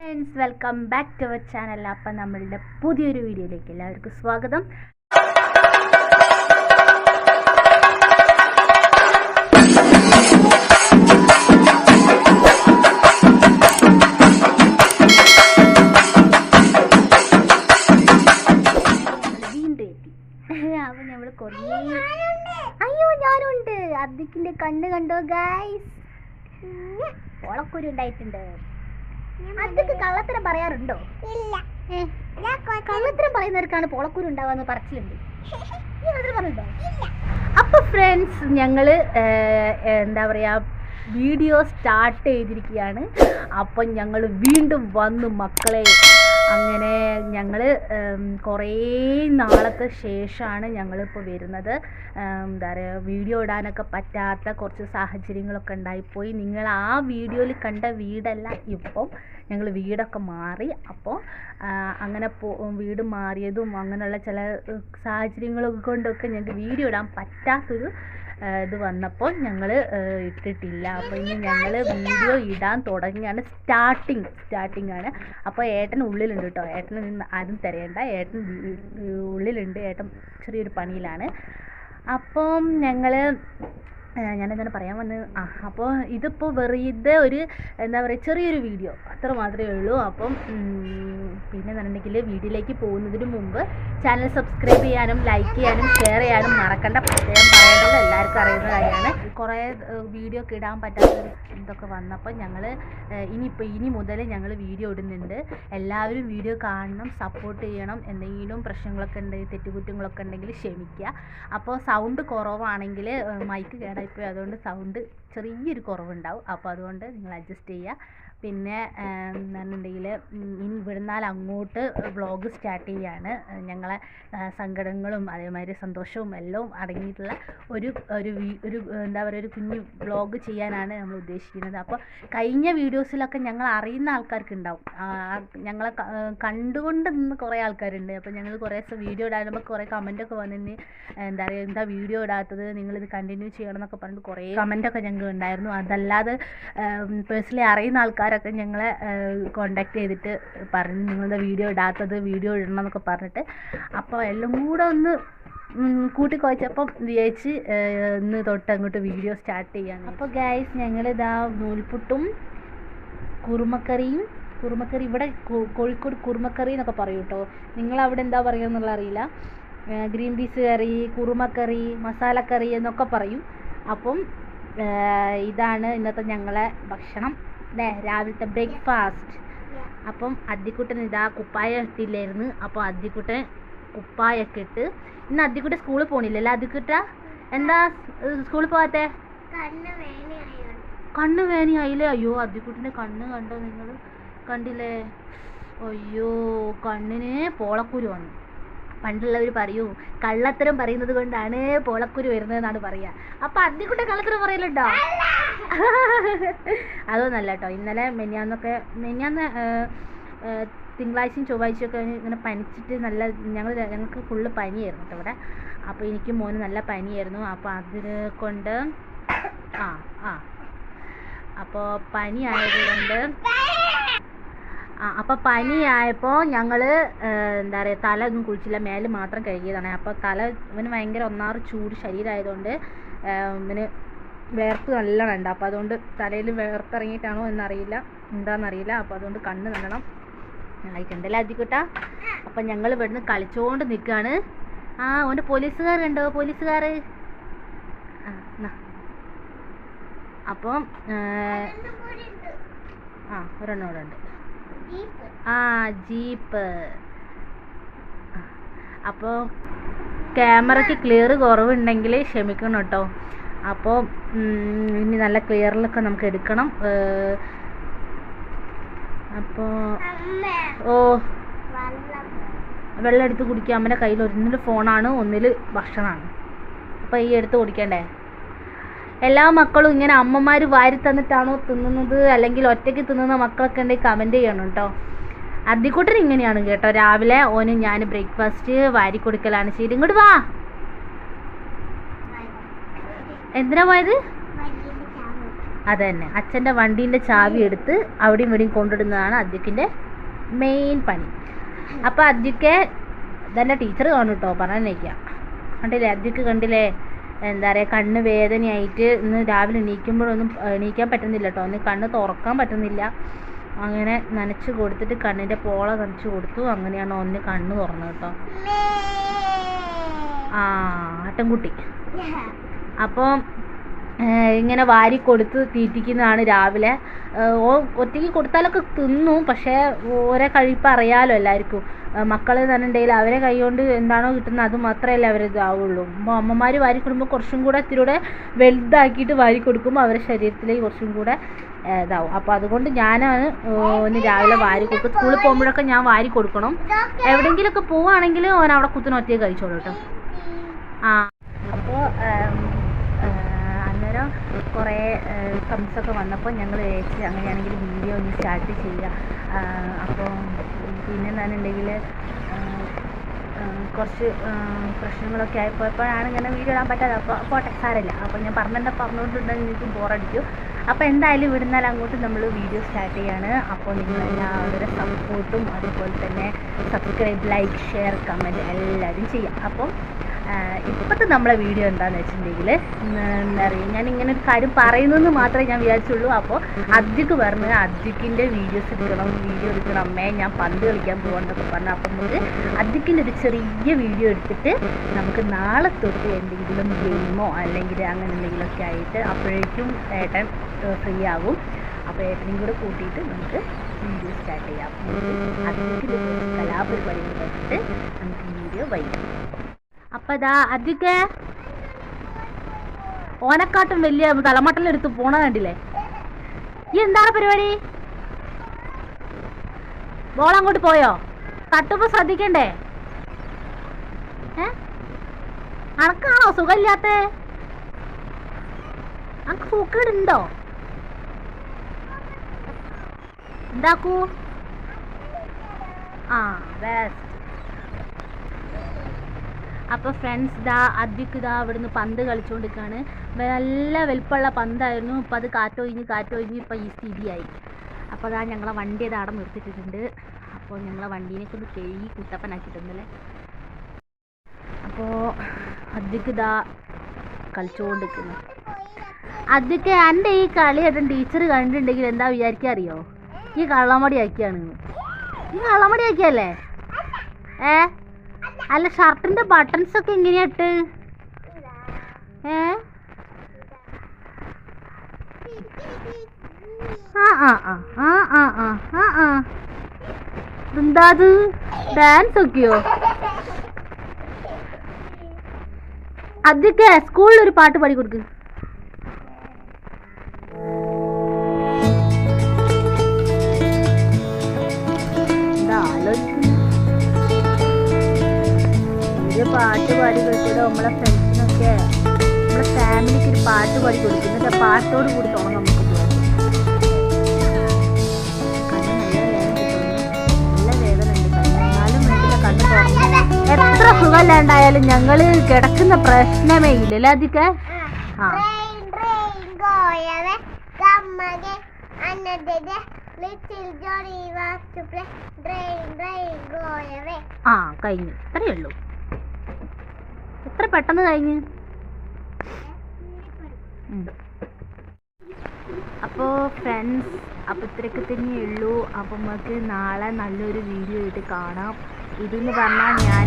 Friends welcome back to our channel അപ്പം നമ്മളുടെ പുതിയൊരു വീഡിയോയിലേക്ക് എല്ലാവർക്കും സ്വാഗതം. വീണ്ടും അയ്യോ ഞാനുണ്ട്. അദ്ദിക്കിന്റെ കണ്ണ് കണ്ടോ ഗായ്സ് ഓളക്കുരു ഉണ്ടായിട്ടുണ്ട്. അതൊക്കെ കള്ളത്തരം പറയാറുണ്ടോ? ഇല്ല. കള്ളത്തരം പറയുന്നവർക്കാണ് പോളക്കൂര് ഉണ്ടാവാന്ന് പറച്ചിലുണ്ട്. അപ്പൊ ഫ്രണ്ട്സ് ഞങ്ങൾ എന്താ പറയാ വീഡിയോ സ്റ്റാർട്ട് ചെയ്തിരിക്കുകയാണ്. അപ്പം ഞങ്ങൾ വീണ്ടും വന്നു മക്കളെ. അങ്ങനെ ഞങ്ങൾ കുറേ നാളത്തെ ശേഷമാണ് ഞങ്ങളിപ്പോൾ വരുന്നത്. എന്താ പറയുക വീഡിയോ ഇടാനൊക്കെ പറ്റാത്ത കുറച്ച് സാഹചര്യങ്ങളൊക്കെ ഉണ്ടായിപ്പോയി. നിങ്ങൾ ആ വീഡിയോയിൽ കണ്ട വീടല്ല ഇപ്പം. ഞങ്ങൾ വീടൊക്കെ മാറി. അപ്പോൾ അങ്ങനെ പോ വീട് മാറിയതും അങ്ങനെയുള്ള ചില സാഹചര്യങ്ങൾ കൊണ്ടൊക്കെ ഞങ്ങൾക്ക് വീഡിയോ ഇടാൻ പറ്റാത്തൊരു ഇത് വന്നപ്പോൾ ഞങ്ങൾ ഇട്ടിട്ടില്ല. അപ്പോൾ ഇനി ഞങ്ങൾ വീഡിയോ ഇടാൻ തുടങ്ങിയാണ് സ്റ്റാർട്ടിങ് സ്റ്റാർട്ടിങ് ആണ്. അപ്പോൾ ഏട്ടൻ ഉള്ളിലുണ്ട് കേട്ടോ ഏട്ടന് ആരും തിരയണ്ട. ഏട്ടൻ ഉള്ളിലുണ്ട്. ഏട്ടൻ ചെറിയൊരു പണിയിലാണ്. അപ്പം ഞങ്ങൾ ഞാനെന്താണ് പറയാൻ വന്നത്. ആ അപ്പോൾ ഇതിപ്പോൾ വെറുതെ ഒരു എന്താ പറയുക ചെറിയൊരു വീഡിയോ അത്ര മാത്രമേ ഉള്ളൂ. അപ്പം പിന്നെ എന്നുണ്ടെങ്കിൽ വീഡിയോയിലേക്ക് പോകുന്നതിന് മുമ്പ് ചാനൽ സബ്സ്ക്രൈബ് ചെയ്യാനും ലൈക്ക് ചെയ്യാനും ഷെയർ ചെയ്യാനും മറക്കണ്ട. പ്രത്യേകം പറയേണ്ടത് എല്ലാവർക്കും അറിയുന്ന കാര്യമാണ്. കുറേ വീഡിയോ ഒക്കെ ഇടാൻ പറ്റാത്തൊരു ഇതൊക്കെ വന്നപ്പോൾ ഞങ്ങൾ ഇനിയിപ്പോൾ ഇനി മുതൽ ഞങ്ങൾ വീഡിയോ ഇടുന്നുണ്ട്. എല്ലാവരും വീഡിയോ കാണണം സപ്പോർട്ട് ചെയ്യണം. എന്തെങ്കിലും പ്രശ്നങ്ങളൊക്കെ ഉണ്ടെങ്കിൽ തെറ്റുകുറ്റങ്ങളൊക്കെ ഉണ്ടെങ്കിൽ ക്ഷമിക്കുക. അപ്പോൾ സൗണ്ട് കുറവാണെങ്കിൽ മൈക്ക് കേടായിപ്പോയി അതുകൊണ്ട് സൗണ്ട് ചെറിയൊരു കുറവുണ്ടാവും. അപ്പോൾ അതുകൊണ്ട് നിങ്ങൾ അഡ്ജസ്റ്റ് ചെയ്യുക. പിന്നെ എന്നുണ്ടെങ്കിൽ ഇനി ഇവിടുന്നാൽ അങ്ങോട്ട് വ്ളോഗ് സ്റ്റാർട്ട് ചെയ്യാണ്. ഞങ്ങളെ സങ്കടങ്ങളും അതേമാതിരി സന്തോഷവും എല്ലാം അടങ്ങിയിട്ടുള്ള ഒരു ഒരു ഒരു എന്താ പറയുക ഒരു കുഞ്ഞു വ്ളോഗ് ചെയ്യാനാണ് നമ്മൾ ഉദ്ദേശിക്കുന്നത്. അപ്പോൾ കഴിഞ്ഞ വീഡിയോസിലൊക്കെ ഞങ്ങൾ അറിയുന്ന ആൾക്കാർക്ക് ഉണ്ടാവും ഞങ്ങളെ കണ്ടുകൊണ്ട് നിന്ന് കുറേ ആൾക്കാരുണ്ട്. അപ്പോൾ ഞങ്ങൾ കുറേ വീഡിയോ ഇടാനുമ്പോൾ കുറേ കമന്റൊക്കെ വന്നിന് എന്താ പറയുക എന്താ വീഡിയോ ഇടാത്തത് നിങ്ങളിത് കണ്ടിന്യൂ ചെയ്യണം എന്നൊക്കെ പറഞ്ഞിട്ട് കുറേ കമന്റൊക്കെ ഞങ്ങൾക്ക് ഉണ്ടായിരുന്നു. അതല്ലാതെ പേഴ്സണലി അറിയുന്ന ആൾക്കാരൊക്കെ ഞങ്ങളെ കോണ്ടാക്ട് ചെയ്തിട്ട് പറഞ്ഞു നിങ്ങളുടെ വീഡിയോ ഇടാത്തത് വീഡിയോ ഇടണം എന്നൊക്കെ പറഞ്ഞിട്ട് അപ്പോൾ എല്ലാം കൂടെ ഒന്ന് കൂട്ടി കുഴച്ചപ്പം വിചാരിച്ച് ഇന്ന് തൊട്ട് അങ്ങോട്ട് വീഡിയോ സ്റ്റാർട്ട് ചെയ്യാം അപ്പോൾ ഗൈസ് ഞങ്ങളിതാ നൂൽപുട്ടും കുറുമക്കറിയും കുറുമക്കറി ഇവിടെ കോഴിക്കോട് കുറുമക്കറി എന്നൊക്കെ പറയും കേട്ടോ. നിങ്ങൾ അവിടെ എന്താ പറയുക എന്നുള്ള അറിയില്ല. ഗ്രീൻ പീസ് കറി കുറുമക്കറി മസാലക്കറി എന്നൊക്കെ പറയും. അപ്പം ഇതാണ് ഇന്നത്തെ ഞങ്ങളെ ഭക്ഷണം. അല്ലേ? രാവിലത്തെ ബ്രേക്ക്ഫാസ്റ്റ് അപ്പം അദ്ദിക്കുട്ടൻ ഇതാ കുപ്പായ ഇട്ടില്ലായിരുന്നു അപ്പോൾ അദ്ദിക്കുട്ടൻ കുപ്പായൊക്കെ ഇട്ട് ഇന്ന് അദ്ദിക്കുട്ടൻ സ്കൂളിൽ പോണില്ലല്ലേ അദ്ദിക്കുട്ട? എന്താ സ്കൂളിൽ പോകാത്തെ കണ്ണ് വേനയായോ കണ്ണ് വേനയായില്ലേ അയ്യോ അദ്ദിക്കുട്ടിന്റെ കണ്ണ് കണ്ടോ നിങ്ങൾ? കണ്ടില്ലേ? അയ്യോ കണ്ണിന് പോളക്കുരു വന്നു. പണ്ടുള്ളവർ പറയൂ കള്ളത്തരം പറയുന്നത് കൊണ്ടാണ് പോളക്കുരു വരുന്നതെന്നാണ് പറയുക അപ്പൊ അദ്ദിക്കുട്ടി കള്ളത്തരം പറയലുണ്ടോ? അതൊന്നല്ല കേട്ടോ. ഇന്നലെ മെനിയാന്നൊക്കെ മെനിയാന്ന് തിങ്കളാഴ്ചയും ചൊവ്വാഴ്ചയും ഒക്കെ ഇങ്ങനെ പനിച്ചിട്ട് നല്ല ഞങ്ങൾ ഞങ്ങൾക്ക് ഫുള്ള് പനിയായിരുന്നു കേട്ടോ ഇവിടെ. അപ്പോൾ എനിക്ക് മോന് നല്ല പനിയായിരുന്നു. അപ്പോൾ അതിനെ കൊണ്ട് ആ ആ. അപ്പോൾ പനി ആയതുകൊണ്ട് ആ അപ്പോൾ പനിയായപ്പോൾ ഞങ്ങൾ എന്താ പറയുക തല ഒന്നും കുളിച്ചില്ല. മേൽ മാത്രം കഴുകിയതാണ്. അപ്പോൾ തല ഇവന് ഭയങ്കര ഒന്നാറ് ചൂട് ശരീരമായതുകൊണ്ട് ഇവന് വേർപ്പ് നല്ലോണം ഉണ്ട്. അപ്പോൾ അതുകൊണ്ട് തലയിൽ വേർപ്പിറങ്ങിയിട്ടാണോ എന്നറിയില്ല. എന്താണെന്നറിയില്ല അപ്പോൾ അതുകൊണ്ട് കണ്ണ് നല്ലോണം ആയിട്ടുണ്ടല്ലേ അതിക്കുട്ട അപ്പം ഞങ്ങൾ ഇവിടുന്ന് കളിച്ചോണ്ട് നിൽക്കുകയാണ് ആ ഓന്റെ പോലീസുകാർ കണ്ടോ? പോലീസുകാർ അപ്പം ആ ഒരെണ്ണം ഇവിടെ ഉണ്ട്. ആ ജീപ്പ്. അപ്പോൾ ക്യാമറയ്ക്ക് ക്ലിയർ കുറവുണ്ടെങ്കിൽ ക്ഷമിക്കണം കേട്ടോ. അപ്പോൾ ഇനി നല്ല ക്ലിയറിലൊക്കെ നമുക്ക് എടുക്കണം. അപ്പോൾ ഓ. വെള്ളം. എടുത്ത് കുടിക്കുക അമ്മന്റെ കയ്യിൽ ഒന്നിൽ ഫോണാണ്. ഒന്നിൽ ഭക്ഷണമാണ് അപ്പോൾ ഈ എടുത്ത് കുടിക്കണ്ടേ? എല്ലാ മക്കളും ഇങ്ങനെ അമ്മമാർ വാരി തന്നിട്ടാണോ തിന്നുന്നത്? അല്ലെങ്കിൽ ഒറ്റയ്ക്ക് തിന്നുന്ന മക്കളൊക്കെ ഉണ്ടെങ്കിൽ കമന്റ് ചെയ്യണം കേട്ടോ. അദ്ദിക്കുട്ടൻ ഇങ്ങനെയാണ് കേട്ടോ. രാവിലെ ഓന് ഞാൻ ബ്രേക്ക്ഫാസ്റ്റ് വാരി കൊടുക്കലാണ് ശരി ഇങ്ങോട്ട് വാ. എന്തിനാ പോയത്? അത് തന്നെ അച്ഛന്റെ വണ്ടീന്റെ ചാവി എടുത്ത് അവിടെയും ഇവിടെയും കൊണ്ടിടുന്നതാണ് അദ്യക്കിന്റെ മെയിൻ പണി. അപ്പോൾ അദ്ദേഹത്തെ ഇതെന്റെ ടീച്ചർ കാണും കേട്ടോ. പറഞ്ഞേക്കാം കണ്ടില്ലേ? അദ്ദിക്ക് കണ്ടില്ലേ? എന്താ പറയുക കണ്ണ് വേദനയായിട്ട് ഇന്ന് രാവിലെ എണീക്കുമ്പോഴൊന്നും എണീക്കാൻ പറ്റുന്നില്ല കേട്ടോ ഒന്ന് കണ്ണ് തുറക്കാൻ പറ്റുന്നില്ല. അങ്ങനെ നനച്ച് കൊടുത്തിട്ട് കണ്ണിന്റെ പോള നനച്ച് കൊടുത്തു. അങ്ങനെയാണ് ഒന്ന് കണ്ണ് തുറന്നത് കേട്ടോ ആ ആട്ടൻകുട്ടി. അപ്പോൾ ഇങ്ങനെ വാരി കൊടുത്ത് തീറ്റിക്കുന്നതാണ് രാവിലെ. ഒറ്റയ്ക്ക് കൊടുത്താലൊക്കെ തിന്നും പക്ഷേ ഓരോ കഴിപ്പ് അറിയാലോ എല്ലാവർക്കും. മക്കൾ തന്നിട്ടുണ്ടെങ്കിൽ അവരെ കൈ കൊണ്ട് എന്താണോ കിട്ടുന്നത് അത് മാത്രമല്ലേ അവർ ഇതാവുള്ളൂ. അപ്പോൾ അമ്മമാർ വാരി കൊടുക്കുമ്പോൾ കുറച്ചും കൂടെ ഇത്തിരിയൂടെ വലുതാക്കിയിട്ട് വാരി കൊടുക്കുമ്പോൾ അവരുടെ ശരീരത്തിലേക്ക് കുറച്ചും കൂടെ ഇതാവും. അപ്പോൾ അതുകൊണ്ട് ഞാനാണ് ഒന്ന് രാവിലെ വാരി കൊടുക്കും. സ്കൂളിൽ പോകുമ്പോഴൊക്കെ ഞാൻ വാരി കൊടുക്കണം. എവിടെയെങ്കിലുമൊക്കെ പോവുകയാണെങ്കിൽ ഓൻ അവിടെ കുത്തിന് ഒറ്റയ്ക്ക് കഴിച്ചോളൂ കേട്ടോ. ആ അപ്പോൾ കുറേ കംസൊക്കെ വന്നപ്പോൾ ഞങ്ങൾ വിചാരിച്ച് അങ്ങനെയാണെങ്കിൽ വീഡിയോ ഒന്ന് സ്റ്റാർട്ട് ചെയ്യുക അപ്പോൾ പിന്നെ എന്താണെന്നുണ്ടെങ്കിൽ കുറച്ച് പ്രശ്നങ്ങളൊക്കെ ആയിപ്പോയപ്പോഴാണ് ഇങ്ങനെ വീഡിയോ ഇടാൻ പറ്റാതെ. അപ്പോൾ പോട്ടെ സാരമില്ല. അപ്പോൾ ഞാൻ പറഞ്ഞെന്നെ പറഞ്ഞുകൊണ്ടുണ്ടെങ്കിൽ നിങ്ങൾക്ക് ബോറടിച്ചു അപ്പോൾ എന്തായാലും ഇവിടുന്നാൽ അങ്ങോട്ട് നമ്മൾ വീഡിയോ സ്റ്റാർട്ട് ചെയ്യാണ്. അപ്പോൾ നിങ്ങൾ എല്ലാവരുടെ സപ്പോർട്ടും അതുപോലെ തന്നെ സബ്സ്ക്രൈബ് ലൈക്ക് ഷെയർ കമന്റ് എല്ലാവരും ചെയ്യാം. അപ്പം ഇപ്പോഴത്തെ നമ്മളെ വീഡിയോ എന്താണെന്ന് വെച്ചിട്ടുണ്ടെങ്കിൽ എന്താ പറയുക ഞാൻ ഇങ്ങനെ ഒരു കാര്യം പറയുന്നെന്ന് മാത്രമേ ഞാൻ വിചാരിച്ചുള്ളൂ. അപ്പോൾ അദ്യക്ക് പറഞ്ഞ് അദ്യക്കിന്റെ വീഡിയോസ് എടുക്കണം വീഡിയോ എടുക്കണം. അമ്മേ ഞാൻ പന്ത് കളിക്കാൻ പോകണമെന്നൊക്കെ പറഞ്ഞു. അപ്പം നമുക്ക് അദ്യക്കിന്റെ ഒരു ചെറിയ വീഡിയോ എടുത്തിട്ട് നമുക്ക് നാളെ തൊട്ട് എന്തെങ്കിലും ഗെയിമോ അല്ലെങ്കിൽ അങ്ങനെ എന്തെങ്കിലുമൊക്കെ ആയിട്ട് അപ്പോഴേക്കും ഏട്ടൻ ഫ്രീ ആകും അപ്പോൾ ഏട്ടനെയും കൂടെ കൂട്ടിയിട്ട് നമുക്ക് വീഡിയോ സ്റ്റാർട്ട് ചെയ്യാം. അദ്യക്കിന്റെ കലാപരിപാടികൾ വെച്ചിട്ട് നമുക്ക് വീഡിയോ വൈകും അപ്പൊ അതൊക്കെ ഓനക്കാട്ടും വലിയ തലമട്ടലെടുത്ത് പോണ കണ്ടില്ലേ? ഈ എന്താണ് പരിപാടി? ബോൾ അങ്ങോട്ട് പോയോ? തട്ടുമ്പോ ശ്രദ്ധിക്കണ്ടേ? ഏ? അനക്കാണോ സുഖമില്ലാത്ത? അനക്ക് സൂക്കേടുണ്ടോ എന്താക്കൂ? ആ ബെസ്റ്റ് അപ്പോൾ ഫ്രണ്ട്സ് ദാ അദ്വിക്ക് ദാ അവിടുന്ന് പന്ത് കളിച്ചുകൊണ്ടിരിക്കുകയാണ് നല്ല വലിപ്പമുള്ള പന്തായിരുന്നു. ഇപ്പോൾ അത് കാറ്റൊഴിഞ്ഞ് കാറ്റൊഴിഞ്ഞ് ഇപ്പോൾ ഈ സ്ഥിതിയായി. അപ്പോൾ അതാ ഞങ്ങളെ വണ്ടി അത് അവിടെ നിർത്തിയിട്ടിട്ടുണ്ട്. അപ്പോൾ ഞങ്ങളെ വണ്ടീനെ കൊണ്ട് കഴുകി കുട്ടപ്പനാക്കിയിട്ടുണ്ടല്ലേ അപ്പോൾ അദ്വിക്ക് ദാ കളിച്ചുകൊണ്ടിരിക്കുന്നു അദ്വിക്ക് എന്റെ ഈ കളി ഏട്ടൻ ടീച്ചർ കണ്ടിട്ടുണ്ടെങ്കിൽ എന്താ വിചാരിക്കുക അറിയോ? ഈ കള്ളമടി ആക്കിയാണ് ഈ കള്ളമടി ആക്കിയല്ലേ ഏ? അല്ല ഷർട്ടിന്റെ ബട്ടൺസ് ഒക്കെ എങ്ങനെയാട്ട് ഏ? ആ ആ ആ ആ ആ ആ ആ ആ. എന്താ അത്? ഡാൻസ് ഒക്കെയോ? അതൊക്കെ സ്കൂളിൽ ഒരു പാട്ട് പാടി കൊടുക്ക്. പരിപാടികളിൽ കൊടുത്തിട്ട് നമ്മളെ ഫ്രണ്ട്സിനൊക്കെ നമ്മളെ ഫാമിലിക്ക് ഒരു പാട്ട് പാടി കൊടുക്കും. എന്നിട്ട് ആ പാട്ടോട് കൂടി തോന്നാം നമുക്ക് എത്ര സുഖമില്ലാണ്ടായാലും ഞങ്ങൾ കിടക്കുന്ന പ്രശ്നമേ ഇല്ലല്ലേ അധിക? ആ കഴിഞ്ഞു. ഇത്രയേ ഉള്ളൂ. എത്ര പെട്ടെന്ന് കഴിഞ്ഞ്? അപ്പോൾ ഫ്രണ്ട്സ് അപ്പോൾ ഇത്രയൊക്കെ തന്നെ ഉള്ളൂ. അപ്പം നമുക്ക് നാളെ നല്ലൊരു വീഡിയോ ആയിട്ട് കാണാം. ഇതെന്ന് പറഞ്ഞാൽ ഞാൻ